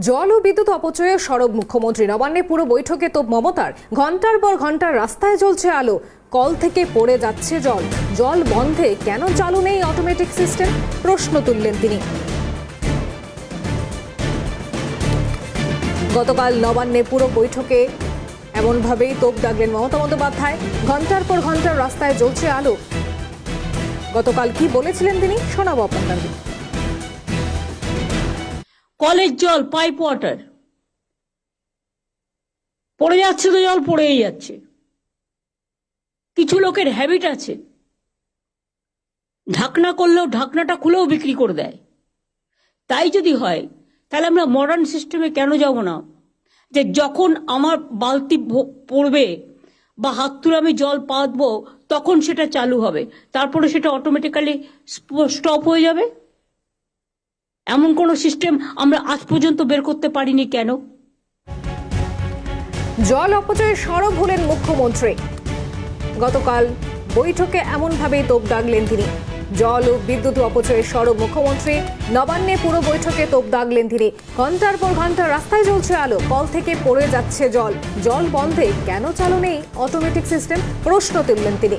জল ও বিদ্যুৎ অপচয়ে সরব মুখ্যমন্ত্রী। নবান্নে পুরো বৈঠকে তো মমতার। ঘণ্টার পর ঘণ্টা রাস্তায় জ্বলছে আলো। কল থেকে পড়ে যাচ্ছে জল। জল বন্ধে কেন চালু নেই অটোমেটিক সিস্টেম প্রশ্ন তুললেন তিনি। গতকাল নবান্নে পুরো বৈঠকে এমনভাবেই তোপ দাগলেন মমতা বন্দ্যোপাধ্যায়। ঘণ্টার পর ঘণ্টা রাস্তায় জ্বলছে আলো। গতকাল কি বলেছিলেন তিনি? শোনাবো আপনাদের। কলের জল, পাইপ ওয়াটার। পড়ে যাচ্ছে তো জল, পড়েই যাচ্ছে। কিছু লোকের হ্যাবিট আছে। ঢাকনা করলেও ঢাকনাটা খুলেও বিক্রি করে দেয়। তাই যদি হয়, তাহলে আমরা মডার্ন সিস্টেমে কেন যাব না? যে যখন আমার বালতি পড়বে বা হাত তুলে আমি জল পাতবো, তখন সেটা চালু হবে। তারপরে সেটা অটোমেটিক্যালি স্টপ হয়ে যাবে। এমন কোনো সিস্টেম আমরা আজ পর্যন্ত বের করতে পারিনি কেন? জল অপচয়ে সরব হলেন মুখ্যমন্ত্রী। গতকাল বৈঠকে এমনভাবেই তোপ দাগলেন তিনি। জল ও বিদ্যুৎ অপচয়ের সরব মুখ্যমন্ত্রী নবান্নে পুরো বৈঠকে তোপ দাগলেন তিনি। ঘণ্টার পর ঘণ্টা রাস্তায় জ্বলছে আলো। কল থেকে পড়ে যাচ্ছে জল। জল বন্ধে কেন চালু নেই? অটোমেটিক সিস্টেম প্রশ্ন তুললেন তিনি।